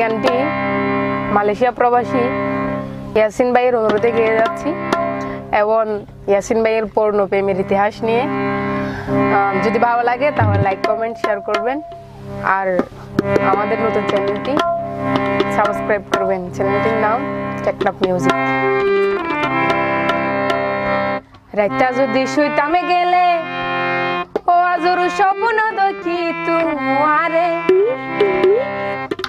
গানটি মালয়েশিয়া প্রবাসী ইয়াসিন ভাইয়ের অনুরোধে গেয়ে যাচ্ছি এবং ইয়াসিন ভাইয়ের পূর্ণ প্রেমের ইতিহাস নিয়ে। যদি ভালো লাগে তাহলে লাইক কমেন্ট শেয়ার করবেন। আর আমাদের নতুন চ্যানেলটি সাবস্ক্রাইব করবেন। চ্যানেলটির নাম টেকনাপ মিউজিক রাইতা যদি শুইতামে গেলে, ও আজর স্বপ্ন দেখি তোমারে